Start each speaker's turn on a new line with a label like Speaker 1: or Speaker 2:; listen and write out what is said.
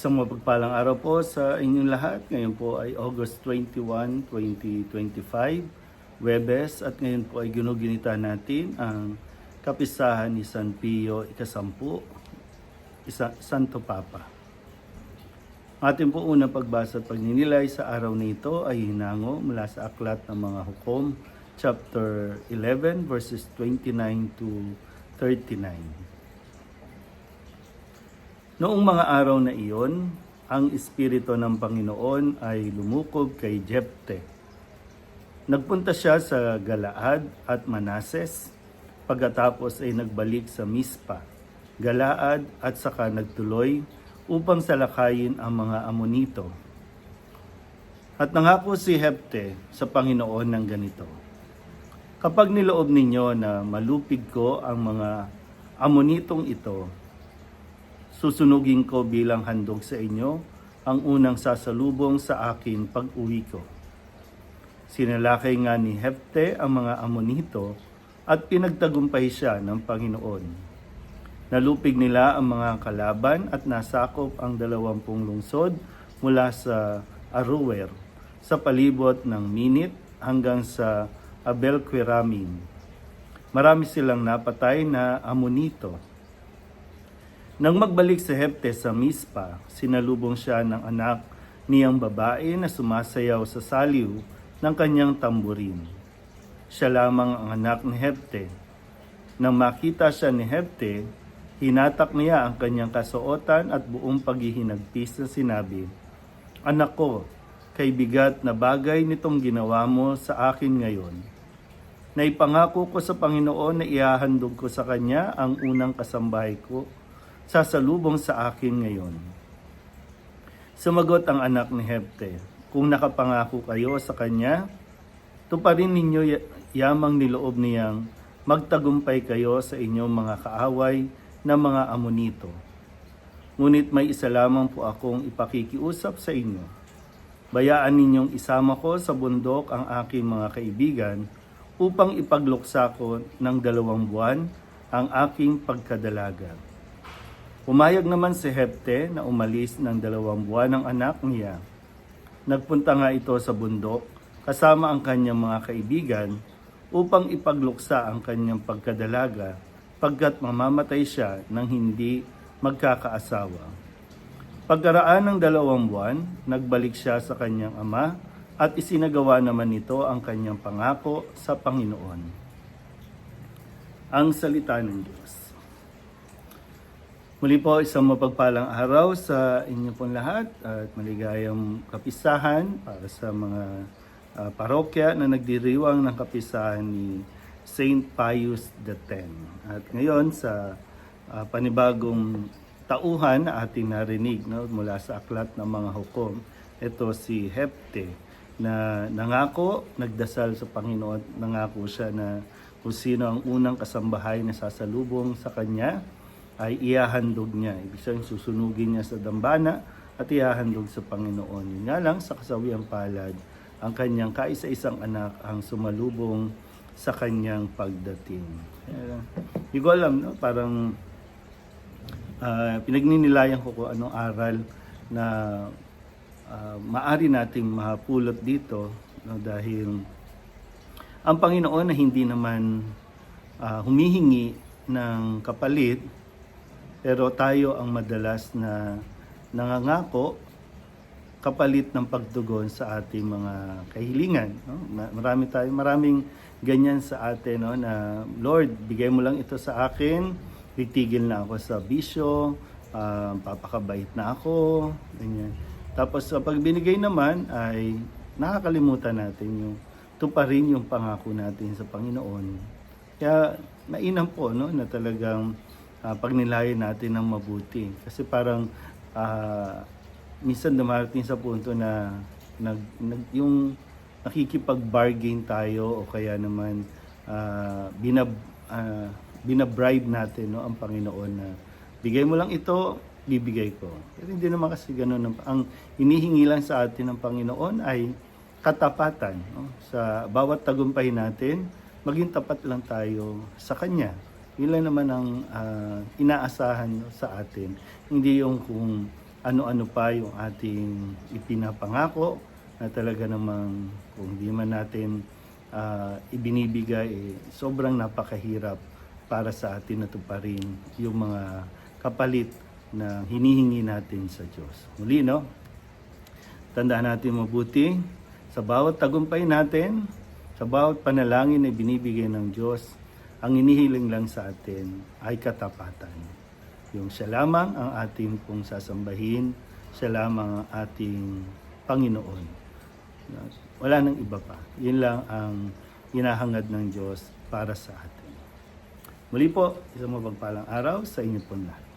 Speaker 1: Isang mapagpalang araw po sa inyong lahat. Ngayon po ay August 21, 2025, Webes. At ngayon po ay ginugunita natin ang kapisahan ni San Pio Ikasampu, isa, Santo Papa. Ating po unang pagbasa at pagninilay sa araw na ito ay hinango mula sa Aklat ng Mga Hukom, chapter 11, verses 29 to 39. Noong mga araw na iyon, ang Espiritu ng Panginoon ay lumukob kay Jepte. Nagpunta siya sa Galaad at Manases, pagkatapos ay nagbalik sa Mispa, Galaad at saka nagtuloy upang salakayin ang mga Amonito. At nangako si Hepte sa Panginoon ng ganito, Kapag niloob ninyo na malupig ko ang mga Amonitong ito, susunugin ko bilang handog sa inyo ang unang sasalubong sa akin pag uwi ko. Sinalakay nga ni Hefte ang mga Amonito at pinagtagumpay siya ng Panginoon. Nalupig nila ang mga kalaban at nasakop ang dalawampung lungsod mula sa Aroer sa palibot ng Minit hanggang sa Abelquiramin. Marami silang napatay na Amonito. Nang magbalik si Hepte sa Mispa, sinalubong siya ng anak niyang babae na sumasayaw sa saliw ng kanyang tamburin. Siya lamang ang anak ni Hepte. Nang makita siya ni Hepte, hinatak niya ang kanyang kasuotan at buong paghihinagpis na sinabi, Anak ko, kay bigat na bagay nitong ginawa mo sa akin ngayon. Naipangako ko sa Panginoon na ihahandog ko sa Kanya ang unang kasambahay ko sasalubong sa akin ngayon. Sumagot ang anak ni Hepte, kung nakapangako kayo sa kanya, tuparin ninyo yamang niloob niyang magtagumpay kayo sa inyong mga kaaway na mga amonito. Ngunit may isa lamang po akong ipakikiusap sa inyo. Bayaan ninyong isama ko sa bundok ang aking mga kaibigan upang ipagluksa ko ng dalawang buwan ang aking pagkadalaga. Umayag naman si Hepte na umalis ng dalawang buwan ng anak niya. Nagpunta nga ito sa bundok kasama ang kanyang mga kaibigan upang ipagluksa ang kanyang pagkadalaga pagkat mamamatay siya nang hindi magkakaasawa. Pagkaraan ng dalawang buwan, nagbalik siya sa kanyang ama at isinagawa naman nito ang kanyang pangako sa Panginoon. Ang salita ng Diyos. Muli po isang mapagpalang araw sa inyo pong lahat at maligayang kapisahan para sa mga ah, parokya na nagdiriwang ng kapisahan ni Saint Pius X. At ngayon sa ah, panibagong tauhan na ating narinig no, mula sa aklat ng mga hukom, ito si Hepte na nangako, nagdasal sa Panginoon, nangako siya na kung sino ang unang kasambahay na sasalubong sa kanya, ay ihahandog niya. Ibig sabihin, susunugin niya sa dambana at ihahandog sa Panginoon. Yun nga lang, sa kasawiang palad, ang kanyang kaisa-isang anak ang sumalubong sa kanyang pagdating. Kaya, Hindi ko alam, no? parang ah, pinagninilayan ko kung anong aral na ah, maari nating mahapulot dito no? dahil ang Panginoon na hindi naman ah, humihingi ng kapalit pero tayo ang madalas na nangangako kapalit ng pagtugon sa ating mga kahilingan. No? Ma- Marami tayo, maraming ganyan sa atin no? na Lord, bigay mo lang ito sa akin, titigil na ako sa bisyo, ah, papakabait na ako, ganyan. Tapos sa pag binigay naman ay nakakalimutan natin yung tuparin yung pangako natin sa Panginoon. Kaya mainam po no, na talagang ah, pagnilayan natin ng mabuti. Kasi parang ah, minsan dumarating sa punto na nag, nag, yung nakikipag-bargain tayo o kaya naman ah, binab, ah, binabribe natin no, ang Panginoon na bigay mo lang ito, bibigay ko. Pero hindi naman kasi ganun. Ang, hinihingi lang sa atin ng Panginoon ay katapatan. No? Sa bawat tagumpay natin, maging tapat lang tayo sa Kanya. Yun lang naman ang ah, inaasahan sa atin. Hindi yung kung ano-ano pa yung ating ipinapangako na talaga namang kung di man natin ah, ibinibigay, eh, sobrang napakahirap para sa atin na tuparin yung mga kapalit na hinihingi natin sa Diyos. Muli, no? Tandaan natin mabuti, sa bawat tagumpay natin, sa bawat panalangin na binibigay ng Diyos, ang inihiling lang sa atin ay katapatan. Yung siya lamang ang ating pong sasambahin, siya lamang ang ating Panginoon. Wala nang iba pa. Yun lang ang hinahangad ng Diyos para sa atin. Muli po, isang mapagpalang araw sa inyo po lahat.